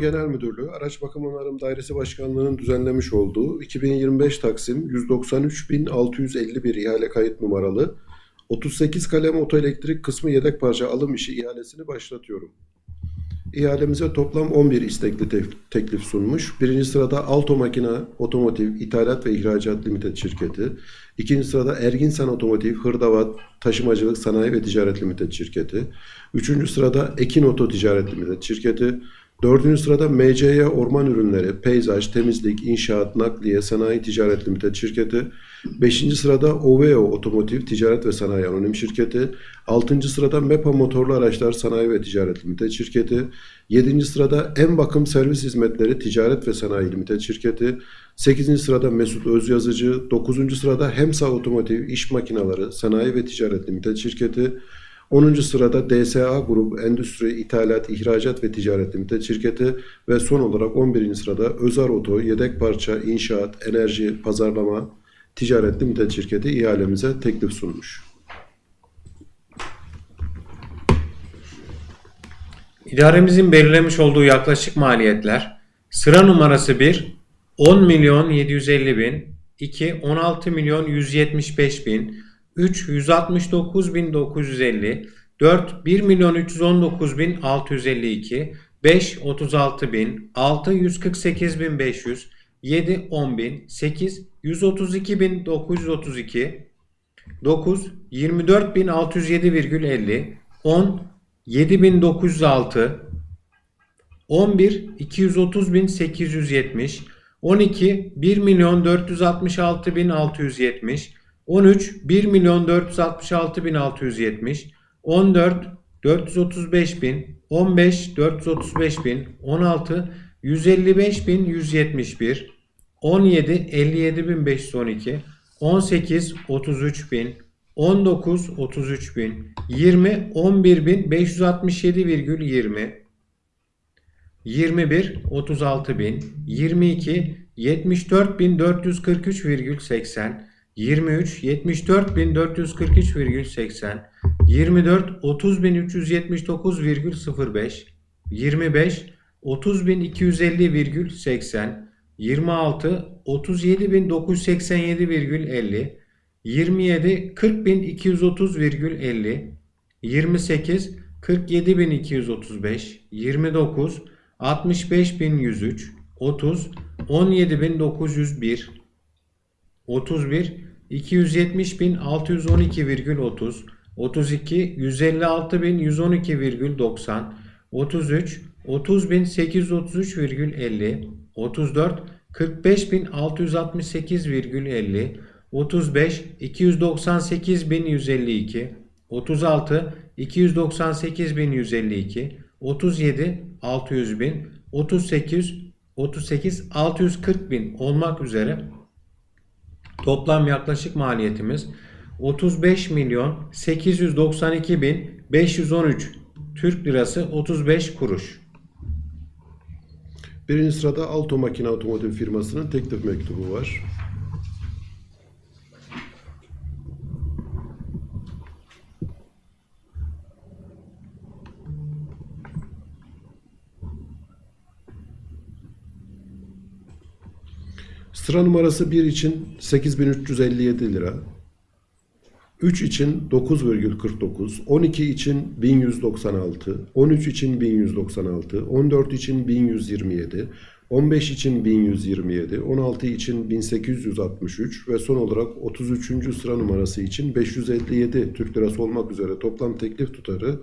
Genel Müdürlüğü Araç Bakım Onarım Dairesi Başkanlığı'nın düzenlemiş olduğu 2025 Taksim 193.651 ihale kayıt numaralı 38 kalem otoelektrik kısmı yedek parça alım işi ihalesini başlatıyorum. İhalemize toplam 11 istekli teklif sunmuş. Birinci sırada Alto Makina Otomotiv İthalat ve İhracat Limited şirketi. İkinci sırada Erginsen Otomotiv Hırdavat Taşımacılık Sanayi ve Ticaret Limited şirketi. Üçüncü sırada Ekin Oto Ticaret Limited şirketi. Dördüncü sırada MCY Orman Ürünleri, Peyzaj, Temizlik, İnşaat, Nakliye, Sanayi Ticaret Limited şirketi. Beşinci sırada OVO Otomotiv Ticaret ve Sanayi Anonim Şirketi. Altıncı sırada MEPA Motorlu Araçlar Sanayi ve Ticaret Limited Şirketi. Yedinci sırada En Bakım Servis Hizmetleri Ticaret ve Sanayi Limited Şirketi. Sekizinci sırada Mesut Özyazıcı. Dokuzuncu sırada Hemsa Otomotiv İş Makineleri Sanayi ve Ticaret Limited Şirketi. 10. sırada DSA Grup Endüstri İthalat İhracat ve Ticaret Limited şirketi ve son olarak 11. sırada Özar Oto Yedek Parça İnşaat Enerji Pazarlama Ticaret Limited şirketi ihalemize teklif sunmuş. İdaremizin belirlemiş olduğu yaklaşık maliyetler sıra numarası 1 10 milyon 750 bin 2 16 milyon 175 bin 3 169 bin 950 4 1 milyon 319 bin 652 5 36 bin 6 148 bin 500 7 10 bin 8 132 bin 932 9 24.607,50 10 7906 11 230.870 12 1 milyon 466.670 13 1 milyon 466.670 14 435.000 15 435.000 16 155.171 17 57.512 18 33.000 19 33.000 20 11.567,20 21 36.000 22 74.443,80 23 74.443,80 24 30.379,05 25 30.250,80 26 37.987,50 27 40.230,50 28 47.235 29 65.103 30 17.901 31 270.612,30 32 156.112,90 33 30.833,50 34 45.668,50 35 298.152 36 298.152 37 600.000 38 38 640.000 olmak üzere toplam yaklaşık maliyetimiz 35 milyon 892 bin 513 Türk lirası 35 kuruş. Birinci sırada Alto Makina Otomotiv firmasının teklif mektubu var. Sıra numarası 1 için 8357 lira. 3 için 9,49, 12 için 1196, 13 için 1196, 14 için 1127, 15 için 1127, 16 için 1863 ve son olarak 33. sıra numarası için 557 Türk lirası olmak üzere toplam teklif tutarı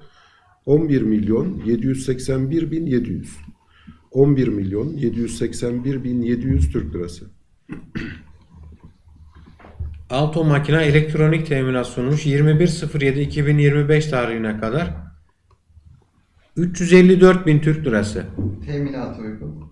11 milyon 781 bin 700. 11 milyon 781 bin 700 Türk lirası. Alto Makina elektronik teminat sunmuş 21.07.2025 tarihine kadar 354 bin Türk lirası. Teminat uygun.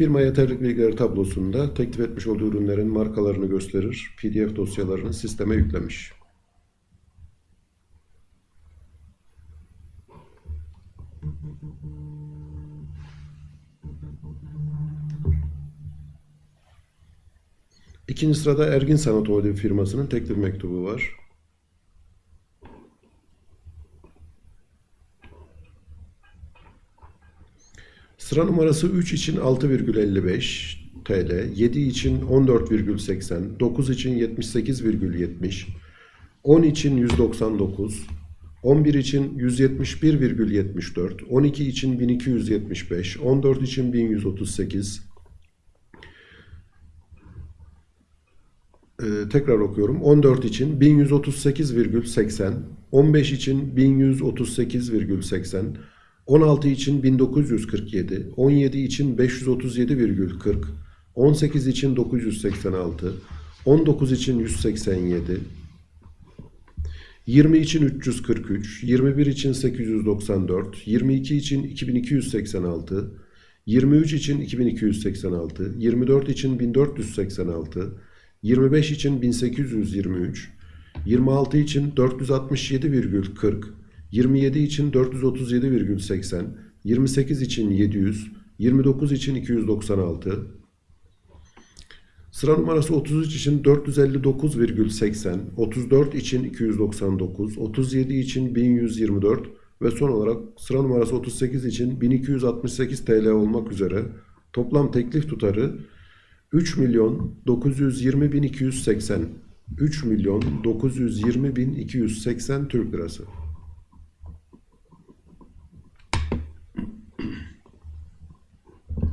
Firma yeterlik bilgileri tablosunda teklif etmiş olduğu ürünlerin markalarını gösterir, PDF dosyalarını sisteme yüklemiş. İkinci sırada Ergin Sanat Holding firmasının teklif mektubu var. Sıra numarası 3 için 6,55 TL, 7 için 14,80, 9 için 78,70, 10 için 199, 11 için 171,74, 12 için 1275, 14 için 1138, Ee, tekrar okuyorum. 14 için 1138,80, 15 için 1138,80, 16 için 1947, 17 için 537,40, 18 için 986, 19 için 187, 20 için 343, 21 için 894, 22 için 2286, 23 için 2286, 24 için 1486, 25 için 1823, 26 için 467,40, 27 için 437,80, 28 için 700, 29 için 296, Sıra numarası 33 için 459,80, 34 için 299, 37 için 1124 ve son olarak sıra numarası 38 için 1268 TL olmak üzere toplam teklif tutarı 3 milyon 920 bin 280 3 milyon 920 bin 280 Türk lirası.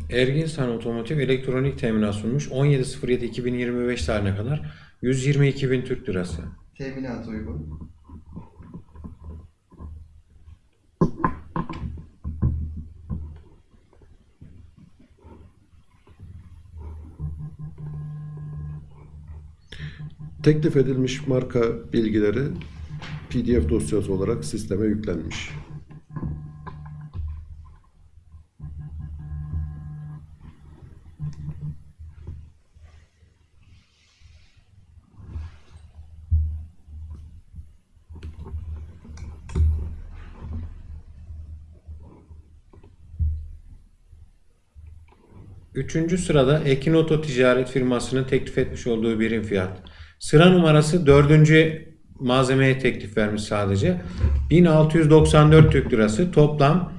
Erginsan Otomotiv elektronik teminat sunmuş. 17.07.2025 tarihine kadar 122 bin Türk lirası. Teminat uygun. Teklif edilmiş marka bilgileri PDF dosyası olarak sisteme yüklenmiş. Üçüncü sırada Ekinoto Ticaret firmasının teklif etmiş olduğu birim fiyat. Sıra numarası dördüncü malzemeye teklif vermiş sadece. 1694 Türk lirası. Toplam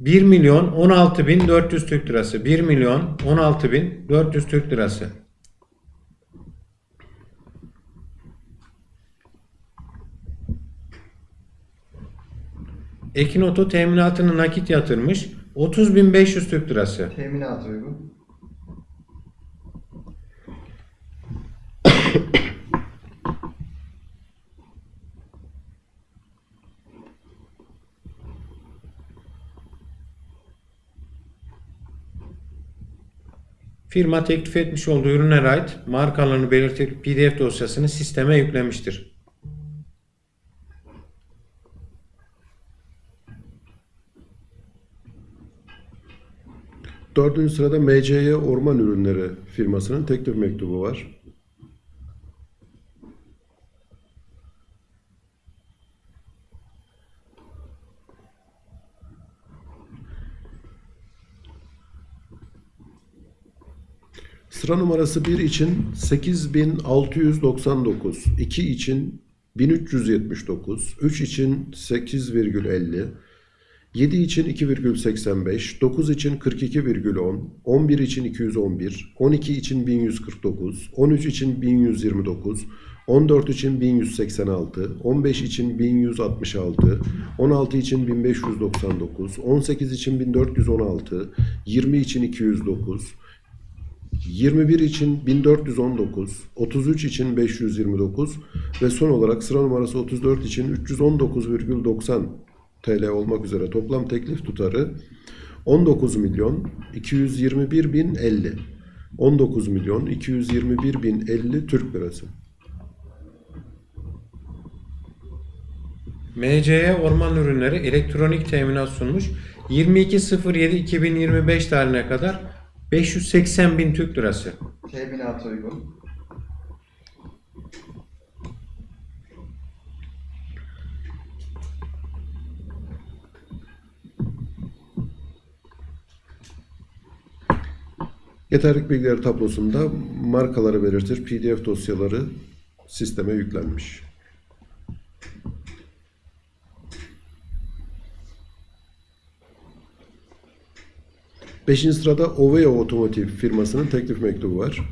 1 milyon 16 bin 400 Türk lirası. 1 milyon 16 bin 400 Türk lirası. Ekinoto teminatını nakit yatırmış. 30.500 Türk lirası. Teminat uygun. Firma teklif etmiş olduğu ürüne ait markalarını belirtip PDF dosyasını sisteme yüklemiştir. Dördüncü sırada MCY Orman Ürünleri firmasının teklif mektubu var. Sıra numarası 1 için 8699, 2 için 1379, 3 için 8,50, 7 için 2,85, 9 için 42,10, 11 için 211, 12 için 1149, 13 için 1129, 14 için 1186, 15 için 1166, 16 için 1599, 18 için 1416, 20 için 209, 21 için 1419, 33 için 529 ve son olarak sıra numarası 34 için 319,90 TL olmak üzere toplam teklif tutarı 19 milyon 221 bin 50. 19 milyon 221 bin 50 Türk lirası. MCE Orman Ürünleri elektronik teminat sunmuş. 22.07.2025 tarihine kadar 580 bin Türk lirası. Teminat uygun. Yeterlik bilgileri tablosunda markaları belirtir PDF dosyaları sisteme yüklenmiş. Beşinci sırada Oveo Otomotiv firmasının teklif mektubu var.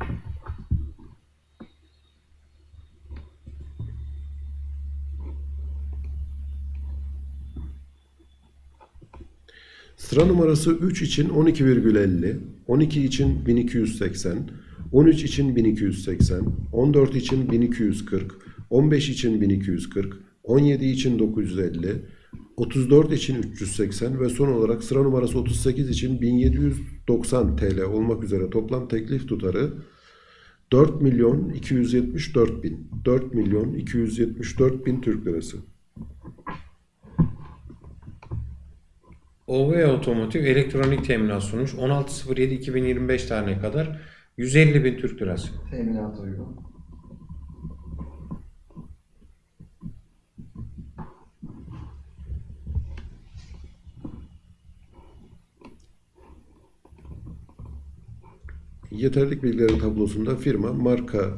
Sıra numarası 3 için 12,50, 12 için 1280, 13 için 1280, 14 için 1240, 15 için 1240, 17 için 950, 34 için 380 ve son olarak sıra numarası 38 için 1790 TL olmak üzere toplam teklif tutarı 4 milyon 274 bin. 4 milyon 274 bin Türk lirası. OV Otomotiv elektronik teminat sunmuş. 16.07.2025 tarihine kadar 150 bin Türk lirası. Teminat uygun. Yeterlik bilgileri tablosunda firma marka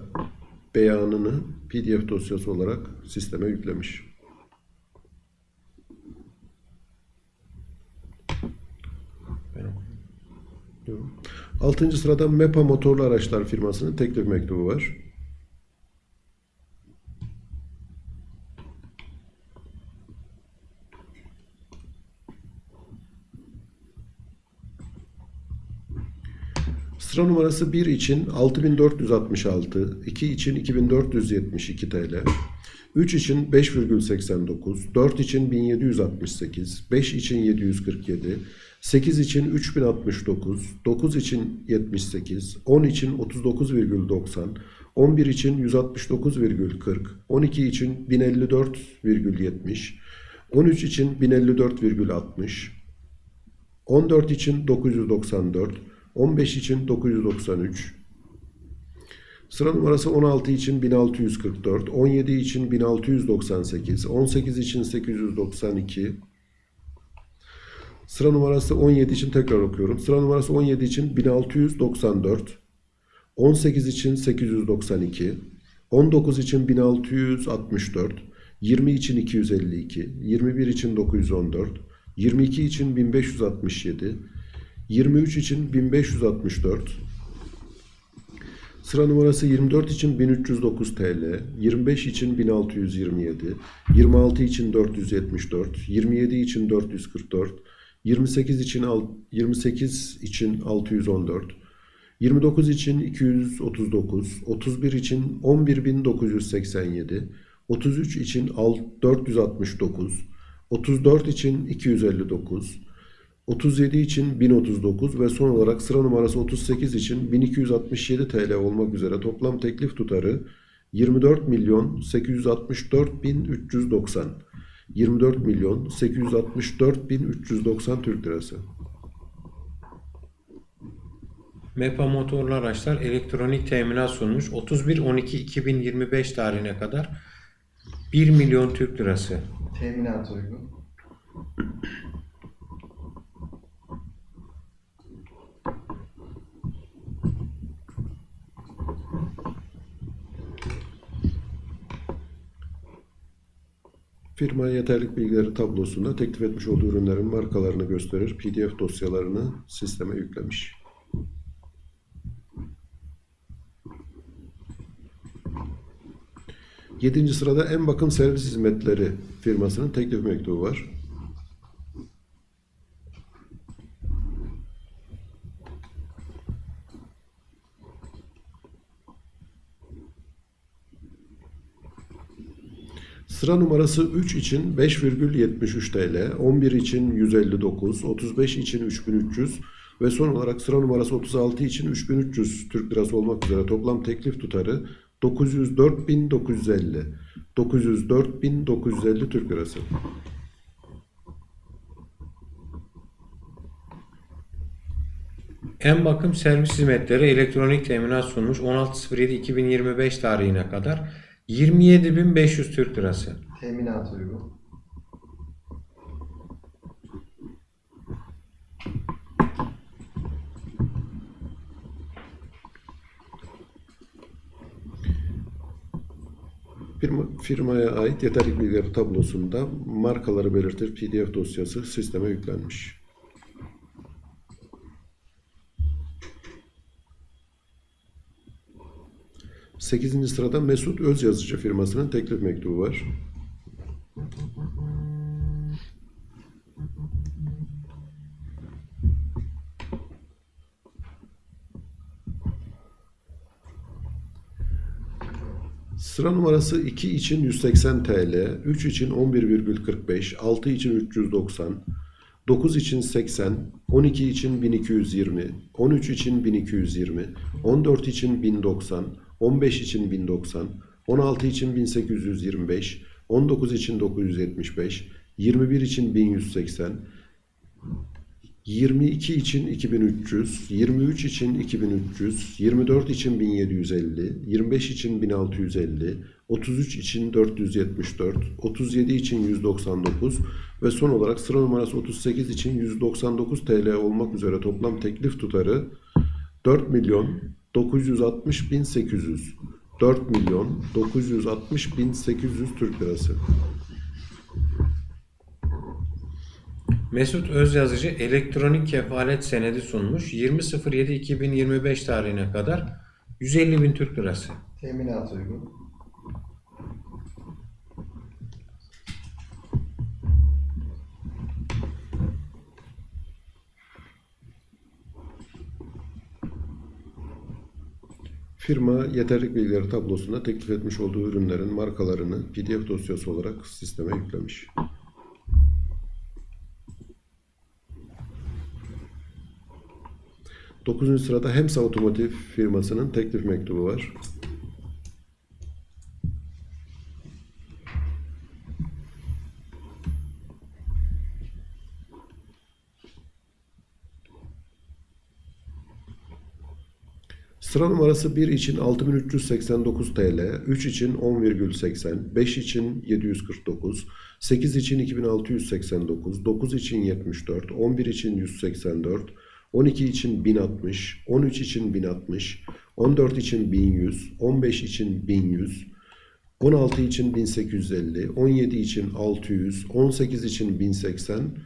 beyanını PDF dosyası olarak sisteme yüklemiş. Altıncı sırada MEPA Motorlu Araçlar firmasının teklif mektubu var. Sıra numarası 1 için 6466, 2 için 2472 TL, 3 için 5,89, 4 için 1768, 5 için 747, 8 için 3069, 9 için 78, 10 için 39,90, 11 için 169,40, 12 için 1054,70, 13 için 1054,60, 14 için 994, 15 için 993, sıra numarası 16 için 1644, 17 için 1698, 18 için 892, sıra numarası 17 için tekrar okuyorum. Sıra numarası 17 için 1694, 18 için 892, 19 için 1664, 20 için 252, 21 için 914, 22 için 1567, 23 için 1564, sıra numarası 24 için 1309 TL, 25 için 1627, 26 için 474, 27 için 444, 28 için al- 28 için 614, 29 için 239, 31 için 11987, 33 için al- 469, 34 için 259, 37 için 1039 ve son olarak sıra numarası 38 için 1267 TL olmak üzere toplam teklif tutarı 24 milyon 864 bin 390. 24 milyon 864 bin 390 Türk lirası. MEPA motorlu araçlar elektronik teminat sunmuş. 31.12.2025 tarihine kadar 1 milyon Türk lirası. Teminat uygun. Firma yeterlik bilgileri tablosunda teklif etmiş olduğu ürünlerin markalarını gösterir. PDF dosyalarını sisteme yüklemiş. Yedinci sırada En Bakım Servis Hizmetleri firmasının teklif mektubu var. Sıra numarası 3 için 5,73 TL, 11 için 159, 35 için 3300 ve son olarak sıra numarası 36 için 3300 Türk lirası olmak üzere toplam teklif tutarı 904.950. 904.950 Türk lirası. En bakım servis hizmetleri elektronik teminat sunmuş. 16.07.2025 tarihine kadar 27.500 Türk lirası. Teminat uygun. Firma, firmaya ait yeterlik bilgileri tablosunda markaları belirtir PDF dosyası sisteme yüklenmiş. Sekizinci sırada Mesut Özyazıcı firmasının teklif mektubu var. Sıra numarası 2 için 180 TL, 3 için 11,45, 6 için 390, 9 için 80, 12 için 1220, 13 için 1220, 14 için 1090, 15 için 1090, 16 için 1825, 19 için 975, 21 için 1180, 22 için 2300, 23 için 2300, 24 için 1750, 25 için 1650, 33 için 474, 37 için 199 ve son olarak sıra numarası 38 için 199 TL olmak üzere toplam teklif tutarı 4 milyon 960 bin 800. 4 milyon 960 bin 800 Türk lirası. Mesut Özyazıcı elektronik kefalet senedi sunmuş. 20.07.2025 tarihine kadar 150 bin Türk lirası. Teminat uygun. Firma yeterlik bilgileri tablosunda teklif etmiş olduğu ürünlerin markalarını PDF dosyası olarak sisteme yüklemiş. Dokuzuncu sırada Hemsa Otomotiv firmasının teklif mektubu var. Sıra numarası 1 için 6389 TL, 3 için 10,80, 5 için 749, 8 için 2689, 9 için 74, 11 için 184, 12 için 1060, 13 için 1060, 14 için 1100, 15 için 1100, 16 için 1850, 17 için 600, 18 için 1080,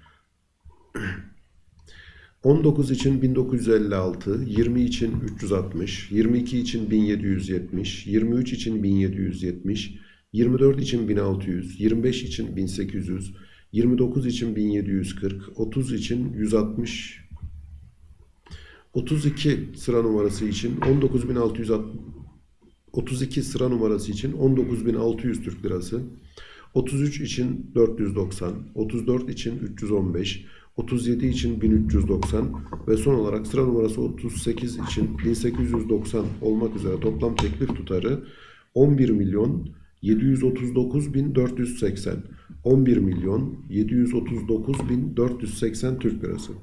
19 için 1956, 20 için 360, 22 için 1770, 23 için 1770, 24 için 1600, 25 için 1800, 29 için 1740, 30 için 160, 32 sıra numarası için 19660 32 sıra numarası için 19600 Türk lirası. 33 için 490, 34 için 315, 37 için 1390 ve son olarak sıra numarası 38 için 1890 olmak üzere toplam teklif tutarı 11 milyon 739 bin 480. 11 milyon 739 bin 480 Türk lirası.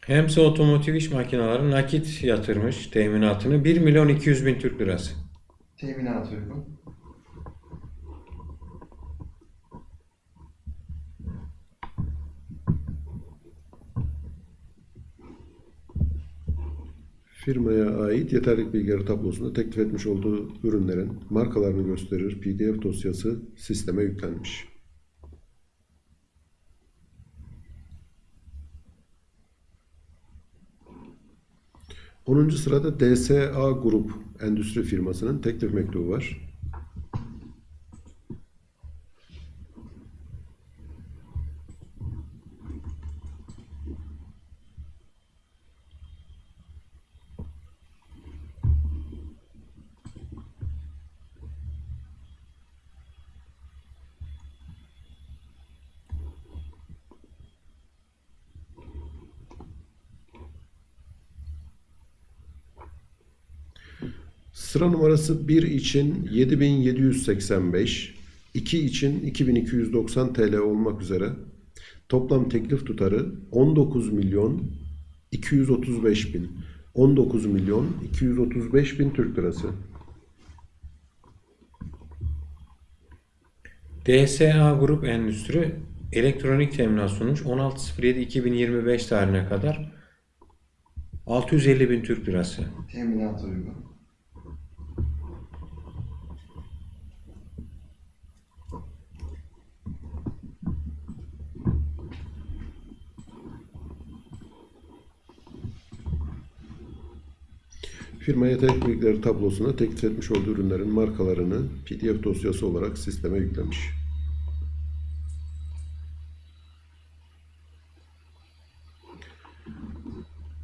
Hemsa Otomotiv İş Makineleri nakit yatırmış teminatını 1 milyon 200 bin Türk lirası. Teminat uygun. Firmaya ait yeterlik bilgileri tablosunda teklif etmiş olduğu ürünlerin markalarını gösterir PDF dosyası sisteme yüklenmiş. 10. sırada DSA Grup Endüstri firmasının teklif mektubu var. Sıra numarası 1 için 7785, 2 için 2290 TL olmak üzere toplam teklif tutarı 19 milyon 235 bin. 19 milyon 235 bin Türk lirası. DSA Grup Endüstri elektronik teminat sunmuş. 16.07.2025 tarihine kadar 650 bin Türk lirası. Teminat uygun. Firma yetenek bilgileri tablosuna teklif etmiş olduğu ürünlerin markalarını PDF dosyası olarak sisteme yüklemiş.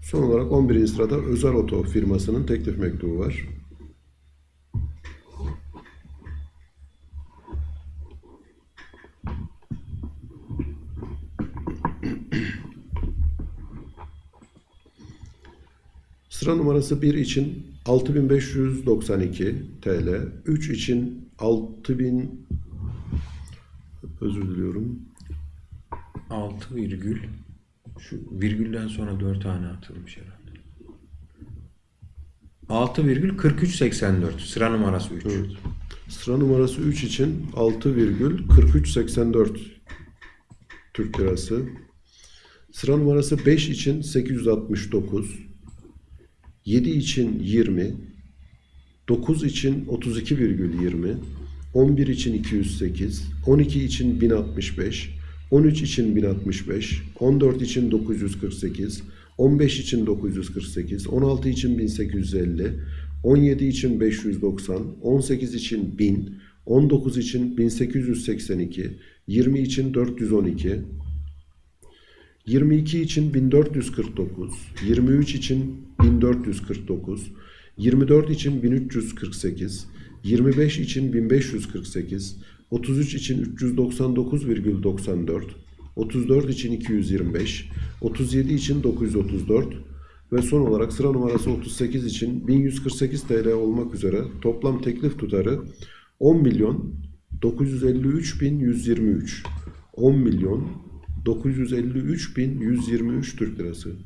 Son olarak 11. sırada Özel Oto firmasının teklif mektubu var. Sıra numarası 1 için 6592 TL, 3 için 6000 özür diliyorum. 6 virgül şu virgülden sonra 4 tane atılmış herhalde. 6 virgül 4384 sıra numarası 3. Evet. Sıra numarası 3 için 6,4384 Türk lirası. Sıra numarası 5 için 869. 7 için 20. 9 için 32,20. 11 için 208. 12 için 1065. 13 için 1065. 14 için 948. 15 için 948. 16 için 1850. 17 için 590, 18 için 1000, 19 için 1882, 20 için 412, 22 için 1449, 23 için 1449, 24 için 1348, 25 için 1548, 33 için 399,94, 34 için 225, 37 için 934 ve son olarak sıra numarası 38 için 1148 TL olmak üzere toplam teklif tutarı 10 milyon 953 bin 123. 10 milyon 953 bin 123 Türk lirası.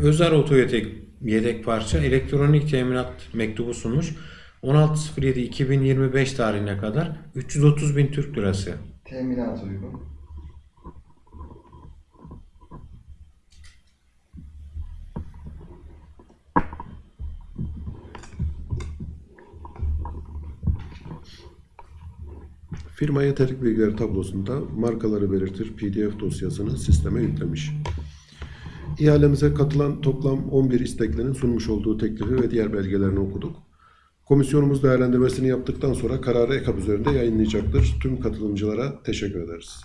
Özel Oto yedek, yedek parça elektronik teminat mektubu sunmuş. 16.07.2025 tarihine kadar 330 bin Türk lirası. Teminat uygun. Firma yeterlik bilgileri tablosunda markaları belirtir PDF dosyasını sisteme yüklemiş. İhalemize katılan toplam 11 isteklerin sunmuş olduğu teklifi ve diğer belgelerini okuduk. Komisyonumuz değerlendirmesini yaptıktan sonra kararı EKAP üzerinde yayınlayacaktır. Tüm katılımcılara teşekkür ederiz.